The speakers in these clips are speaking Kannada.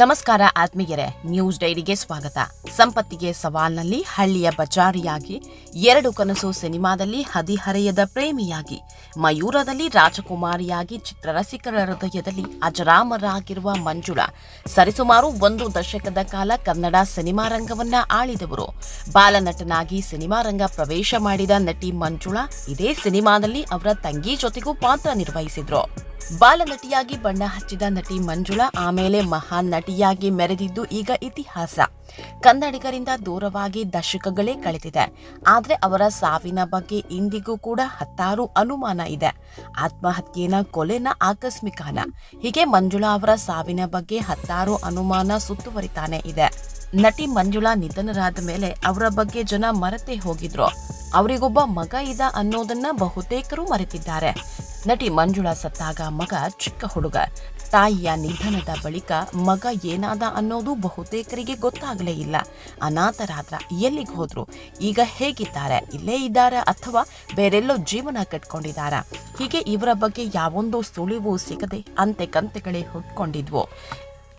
ನಮಸ್ಕಾರ ಆತ್ಮೀಯರೇ ನ್ಯೂಸ್ ಡೈರಿಗೆ ಸ್ವಾಗತ. ಸಂಪತ್ತಿಗೆ ಸವಾಲ್ನಲ್ಲಿ ಹಳ್ಳಿಯ ಬಜಾರಿಯಾಗಿ ಎರಡು ಕನಸು ಸಿನಿಮಾದಲ್ಲಿ ಹದಿಹರೆಯದ ಪ್ರೇಮಿಯಾಗಿ, ಮಯೂರದಲ್ಲಿ ರಾಜಕುಮಾರಿಯಾಗಿ ಚಿತ್ರರಸಿಕರ ಹೃದಯದಲ್ಲಿ ಅಜರಾಮರಾಗಿರುವ ಮಂಜುಳಾ, ಸರಿಸುಮಾರು ಒಂದು ದಶಕದ ಕಾಲ ಕನ್ನಡ ಸಿನಿಮಾ ರಂಗವನ್ನ ಆಳಿದವರು. ಬಾಲನಟನಾಗಿ ಸಿನಿಮಾ ರಂಗ ಪ್ರವೇಶ ಮಾಡಿದ ನಟಿ ಮಂಜುಳಾ ಇದೇ ಸಿನಿಮಾದಲ್ಲಿ ಅವರ ತಂಗಿ ಜೊತೆಗೂ ಪಾತ್ರ ನಿರ್ವಹಿಸಿದ್ರು. ಬಾಲನಟಿಯಾಗಿ ಬಣ್ಣ ಹಚ್ಚಿದ ನಟಿ ಮಂಜುಳಾ ಆಮೇಲೆ ಮಹಾನ್ ನಟಿಯಾಗಿ ಮೆರೆದಿದ್ದು ಈಗ ಇತಿಹಾಸ. ಕನ್ನಡಿಗರಿಂದ ದೂರವಾಗಿ ದಶಕಗಳೇ ಕಳೆದಿದೆ. ಆದ್ರೆ ಅವರ ಸಾವಿನ ಬಗ್ಗೆ ಇಂದಿಗೂ ಕೂಡ ಹತ್ತಾರು ಅನುಮಾನ ಇದೆ. ಆತ್ಮಹತ್ಯೆನ ಕೊಲೆನ ಆಕಸ್ಮಿಕನ ಹೀಗೆ ಮಂಜುಳಾ ಅವರ ಸಾವಿನ ಬಗ್ಗೆ ಹತ್ತಾರು ಅನುಮಾನ ಸುತ್ತುವರಿತಾನೆ ಇದೆ. ನಟಿ ಮಂಜುಳಾ ನಿಧನರಾದ ಮೇಲೆ ಅವರ ಬಗ್ಗೆ ಜನ ಮರೆತೇ ಹೋಗಿದ್ರು. ಅವರಿಗೊಬ್ಬ ಮಗ ಇದ ಅನ್ನೋದನ್ನ ಬಹುತೇಕರು ಮರೆತಿದ್ದಾರೆ. ನಟಿ ಮಂಜುಳಾ ಸತ್ತಾಗ ಮಗ ಚಿಕ್ಕ ಹುಡುಗ. ತಾಯಿಯ ನಿಧನದ ಬಳಿಕ ಮಗ ಏನಾದ ಅನ್ನೋದು ಬಹುತೇಕರಿಗೆ ಗೊತ್ತಾಗಲೇ ಇಲ್ಲ. ಅನಾಥರಾದ್ರ ಎಲ್ಲಿಗೆ ಹೋದ್ರು? ಈಗ ಹೇಗಿದ್ದಾರೆ? ಇಲ್ಲೇ ಇದ್ದಾರಾ ಅಥವಾ ಬೇರೆಲ್ಲೋ ಜೀವನ ಕಟ್ಕೊಂಡಿದ್ದಾರಾ ಹೀಗೆ ಇವರ ಬಗ್ಗೆ ಯಾವೊಂದು ಸುಳಿವು ಸಿಗದೆ ಅಂತೆ ಕಂತೆಗಳೇ ಹುಟ್ಕೊಂಡಿದ್ವು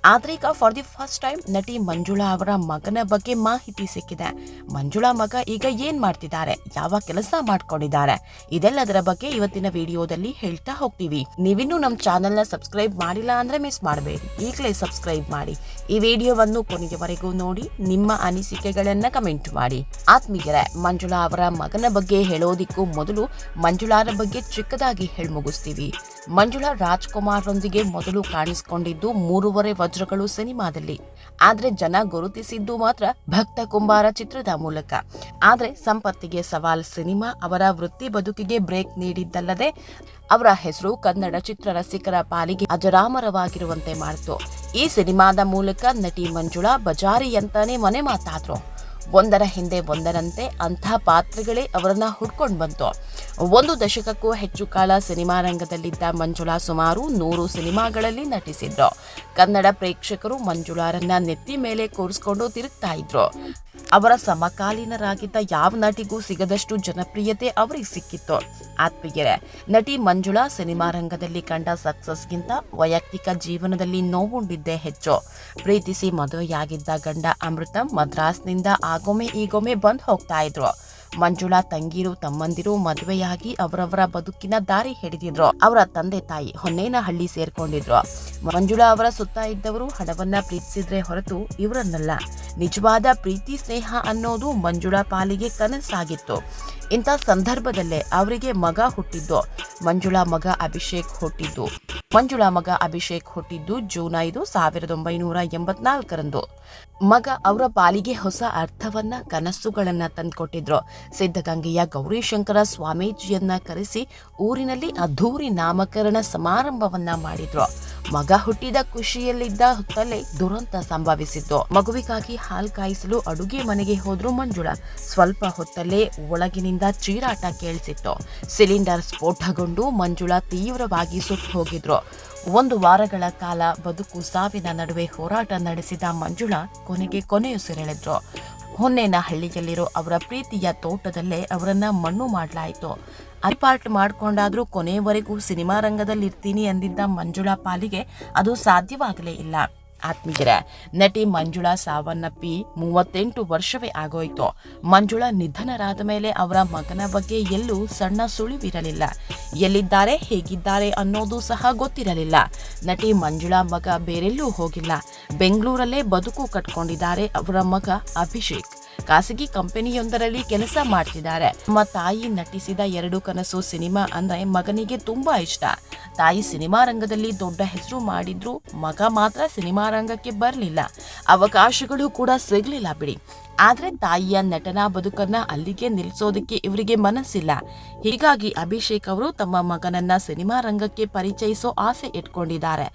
ಆದ್ರೆ ಈಗ ಫಾರ್ ದಿ ಫಸ್ಟ್ ಟೈಮ್ ನಟಿ ಮಂಜುಳಾ ಅವರ ಮಗನ ಬಗ್ಗೆ ಮಾಹಿತಿ ಸಿಕ್ಕಿದೆ. ಮಂಜುಳಾ ಮಗ ಈಗ ಏನ್ ಮಾಡ್ತಿದ್ದಾರೆ? ಯಾವ ಕೆಲಸ ಮಾಡ್ಕೊಂಡಿದ್ದಾರೆ? ಇದೆಲ್ಲದರ ಬಗ್ಗೆ ಇವತ್ತಿನ ವಿಡಿಯೋದಲ್ಲಿ ಹೇಳ್ತಾ ಹೋಗ್ತೀವಿ. ನೀವಿನ್ನೂ ನಮ್ಮ ಚಾನೆಲ್ನ ಸಬ್ಸ್ಕ್ರೈಬ್ ಮಾಡಿಲ್ಲ ಅಂದ್ರೆ ಮಿಸ್ ಮಾಡಬೇಡಿ. ಈಗಲೇ ಸಬ್ಸ್ಕ್ರೈಬ್ ಮಾಡಿ. ಈ ವಿಡಿಯೋವನ್ನು ಕೊನೆಯವರೆಗೂ ನೋಡಿ, ನಿಮ್ಮ ಅನಿಸಿಕೆಗಳನ್ನ ಕಮೆಂಟ್ ಮಾಡಿ. ಆತ್ಮೀಯರೇ, ಮಂಜುಳಾ ಅವರ ಮಗನ ಬಗ್ಗೆ ಹೇಳೋದಿಕ್ಕೂ ಮೊದಲು ಮಂಜುಳಾರ ಬಗ್ಗೆ ಚಿಕ್ಕದಾಗಿ ಹೇಳಿ ಮುಗಿಸ್ತೀವಿ ರಾಜ್ಕುಮಾರ್ ರೊಂದಿಗೆ ಮೊದಲು ಕಾಣಿಸಿಕೊಂಡಿದ್ದು ಮೂರುವರೆ ವಜ್ರಗಳು ಸಿನಿಮಾದಲ್ಲಿ. ಆದ್ರೆ ಜನ ಗುರುತಿಸಿದ್ದು ಮಾತ್ರ ಭಕ್ತ ಕುಂಬಾರ ಚಿತ್ರದ ಮೂಲಕ. ಆದ್ರೆ ಸಂಪತ್ತಿಗೆ ಸವಾಲ್ ಸಿನಿಮಾ ಅವರ ವೃತ್ತಿ ಬದುಕಿಗೆ ಬ್ರೇಕ್ ನೀಡಿದ್ದಲ್ಲದೆ ಅವರ ಹೆಸರು ಕನ್ನಡ ಚಿತ್ರರಸಿಕರ ಪಾಲಿಗೆ ಅಜರಾಮರವಾಗಿರುವಂತೆ ಮಾಡಿತು. ಈ ಸಿನಿಮಾದ ಮೂಲಕ ನಟಿ ಮಂಜುಳಾ ಬಜಾರಿಯಂತಾನೆ ಮನೆ ಮಾತಾದ್ರು. ಒಂದರ ಹಿಂದೆ ಒಂದರಂತೆ ಅಂಥ ಪಾತ್ರಗಳೇ ಅವರನ್ನ ಹುಡ್ಕೊಂಡು ಬಂತು. ಒಂದು ದಶಕಕ್ಕೂ ಹೆಚ್ಚು ಕಾಲ ಸಿನಿಮಾ ರಂಗದಲ್ಲಿದ್ದ ಮಂಜುಳಾ ಸುಮಾರು ನೂರು ಸಿನಿಮಾಗಳಲ್ಲಿ ನಟಿಸಿದ್ರು. ಕನ್ನಡ ಪ್ರೇಕ್ಷಕರು ಮಂಜುಳಾರನ್ನ ನೆತ್ತಿ ಮೇಲೆ ಕೂರಿಸ್ಕೊಂಡು ತಿರುಗ್ತಾ ಇದ್ರು. ಅವರ ಸಮಕಾಲೀನರಾಗಿದ್ದ ಯಾವ ನಟಿಗೂ ಸಿಗದಷ್ಟು ಜನಪ್ರಿಯತೆ ಅವರಿಗೆ ಸಿಕ್ಕಿತ್ತು. ಆತ್ಮೀಯರೇ, ನಟಿ ಮಂಜುಳಾ ಸಿನಿಮಾ ರಂಗದಲ್ಲಿ ಕಂಡ ಸಕ್ಸಸ್ಗಿಂತ ವೈಯಕ್ತಿಕ ಜೀವನದಲ್ಲಿ ನೋವುಂಡಿದ್ದೇ ಹೆಚ್ಚು. ಪ್ರೀತಿಸಿ ಮದುವೆಯಾಗಿದ್ದ ಗಂಡ ಅಮೃತ ಮದ್ರಾಸ್ನಿಂದ ಆಗೊಮ್ಮೆ ಈಗೊಮ್ಮೆ ಬಂದ್ ಹೋಗ್ತಾ ಇದ್ರು. ಮಂಜುಳಾ ತಂಗಿರು ತಮ್ಮಂದಿರು ಮದುವೆಯಾಗಿ ಅವರವರ ಬದುಕಿನ ದಾರಿ ಹಿಡಿದಿದ್ರು. ಅವರ ತಂದೆ ತಾಯಿ ಹೊನ್ನೇನಹಳ್ಳಿ ಸೇರ್ಕೊಂಡಿದ್ರು. ಮಂಜುಳಾ ಅವರ ಸುತ್ತ ಇದ್ದವರು ಹಣವನ್ನ ಪ್ರೀತಿಸಿದ್ರೆ ಹೊರತು ಇವರನ್ನಲ್ಲ. ನಿಜವಾದ ಪ್ರೀತಿ, ಸ್ನೇಹ ಅನ್ನೋದು ಮಂಜುಳಾ ಪಾಲಿಗೆ ಕನಸಾಗಿತ್ತು. ಇಂಥ ಸಂದರ್ಭದಲ್ಲೇ ಅವರಿಗೆ ಮಗ ಹುಟ್ಟಿದ್ದು. ಮಂಜುಳಾ ಮಗ ಅಭಿಷೇಕ್ ಹುಟ್ಟಿದ್ದು. ಮಂಜುಳಾ ಮಗ ಅಭಿಷೇಕ್ ಹುಟ್ಟಿದ್ದು ಜೂನ್ ಐದು, ಸಾವಿರದ ಒಂಬೈನೂರ ಎಂಬತ್ನಾಲ್ಕರಂದು. ಮಗ ಅವರ ಪಾಲಿಗೆ ಹೊಸ ಅರ್ಥವನ್ನ, ಕನಸುಗಳನ್ನ ತಂದುಕೊಟ್ಟಿದ್ರು. ಸಿದ್ಧಗಂಗೆಯ ಗೌರಿಶಂಕರ ಸ್ವಾಮೀಜಿಯನ್ನ ಕರೆಸಿ ಊರಿನಲ್ಲಿ ಅದ್ಧೂರಿ ನಾಮಕರಣ ಸಮಾರಂಭವನ್ನ ಮಾಡಿದ್ರು. ಮಗ ಹುಟ್ಟಿದ ಖುಷಿಯಲ್ಲಿದ್ದ ಹೊತ್ತಲ್ಲೇ ದುರಂತ ಸಂಭವಿಸಿತ್ತು. ಮಗುವಿಗಾಗಿ ಹಾಲ್ ಕಾಯಿಸಲು ಅಡುಗೆ ಮನೆಗೆ ಹೋದ್ರು ಮಂಜುಳ. ಸ್ವಲ್ಪ ಹೊತ್ತಲ್ಲೇ ಒಳಗಿನಿಂದ ಚೀರಾಟ ಕೇಳಿಸಿತ್ತು. ಸಿಲಿಂಡರ್ ಸ್ಫೋಟಗೊಂಡು ಮಂಜುಳ ತೀವ್ರವಾಗಿ ಸುಟ್ಟು ಹೋಗಿದ್ರು. ಒಂದು ವಾರಗಳ ಕಾಲ ಬದುಕು ಸಾವಿನ ನಡುವೆ ಹೋರಾಟ ನಡೆಸಿದ ಮಂಜುಳ ಕೊನೆಗೆ ಕೊನೆಯುಸಿರೆಳೆದ್ರು ಹೊನ್ನೇನ ಹಳ್ಳಿಯಲ್ಲಿರೋ ಅವರ ಪ್ರೀತಿಯ ತೋಟದಲ್ಲೇ ಅವರನ್ನ ಮಣ್ಣು ಮಾಡಲಾಯಿತು. ಅರಿಪಾರ್ಟ್ ಮಾಡ್ಕೊಂಡಾದ್ರೂ ಕೊನೆಯವರೆಗೂ ಸಿನಿಮಾ ರಂಗದಲ್ಲಿ ಇರ್ತೀನಿ ಅಂದಿದ್ದ ಮಂಜುಳಾ ಪಾಲಿಗೆ ಅದು ಸಾಧ್ಯವಾಗಲೇ ಇಲ್ಲ. ಆತ್ಮೀಯರ, ನಟಿ ಮಂಜುಳಾ ಸಾವನ್ನಪ್ಪಿ ಮೂವತ್ತೆಂಟು ವರ್ಷವೇ ಆಗೋಯ್ತು. ಮಂಜುಳಾ ನಿಧನರಾದ ಮೇಲೆ ಅವರ ಮಗನ ಬಗ್ಗೆ ಎಲ್ಲೂ ಸಣ್ಣ ಸುಳಿವಿರಲಿಲ್ಲ. ಎಲ್ಲಿದ್ದಾರೆ, ಹೇಗಿದ್ದಾರೆ ಅನ್ನೋದು ಸಹ ಗೊತ್ತಿರಲಿಲ್ಲ. ನಟಿ ಮಂಜುಳಾ ಮಗ ಬೇರೆಲ್ಲೂ ಹೋಗಿಲ್ಲ. ಬೆಂಗಳೂರಲ್ಲೇ ಬದುಕು ಕಟ್ಕೊಂಡಿದ್ದಾರೆ ಅವರ ಮಗ ಅಭಿಷೇಕ್. ಖಾಸಗಿ ಕಂಪನಿಯೊಂದರಲ್ಲಿ ಕೆಲಸ ಮಾಡ್ತಿದ್ದಾರೆ. ನಮ್ಮ ತಾಯಿ ನಟಿಸಿದ ಎರಡು ಕನಸು ಸಿನಿಮಾ ಅಂದ್ರೆ ಮಗನಿಗೆ ತುಂಬಾ ಇಷ್ಟ. ತಾಯಿ ಸಿನಿಮಾ ರಂಗದಲ್ಲಿ ದೊಡ್ಡ ಹೆಸರು ಮಾಡಿದ್ರು, ಮಗ ಮಾತ್ರ ಸಿನಿಮಾ ರಂಗಕ್ಕೆ ಬರಲಿಲ್ಲ. ಅವಕಾಶಗಳು ಕೂಡ ಸಿಗಲಿಲ್ಲ ಬಿಡಿ. ಆದ್ರೆ ತಾಯಿಯ ನಟನಾ ಬದುಕನ್ನ ಅಲ್ಲಿಗೆ ನಿಲ್ಸೋದಕ್ಕೆ ಇವರಿಗೆ ಮನಸ್ಸಿಲ್ಲ. ಹೀಗಾಗಿ ಅಭಿಷೇಕ್ ಅವರು ತಮ್ಮ ಮಗನನ್ನ ಸಿನಿಮಾ ರಂಗಕ್ಕೆ ಪರಿಚಯಿಸೋ ಆಸೆ ಇಟ್ಕೊಂಡಿದ್ದಾರೆ.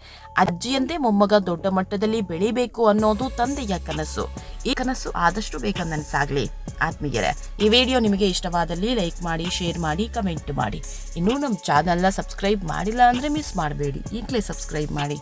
ಅಜ್ಜಿಯಂತೆ ಮೊಮ್ಮಗ ದೊಡ್ಡ ಮಟ್ಟದಲ್ಲಿ ಬೆಳಿಬೇಕು ಅನ್ನೋದು ತಂದೆಯ ಕನಸು. ಈ ಕನಸು ಆದಷ್ಟು ಬೇಗ ನನಸಾಗ್ಲಿ. ಆತ್ಮೀಯರೇ, ಈ ವಿಡಿಯೋ ನಿಮಗೆ ಇಷ್ಟವಾದಲ್ಲಿ ಲೈಕ್ ಮಾಡಿ, ಶೇರ್ ಮಾಡಿ, ಕಮೆಂಟ್ ಮಾಡಿ. ಇನ್ನೂ ನಮ್ಮ ಚಾನಲ್ನ ಸಬ್ಸ್ಕ್ರೈಬ್ ಮಾಡಿಲ್ಲ ಅಂದ್ರೆ ಮಿಸ್ ಮಾಡಬೇಡಿ. ಈಗಲೇ ಸಬ್ಸ್ಕ್ರೈಬ್ ಮಾಡಿ.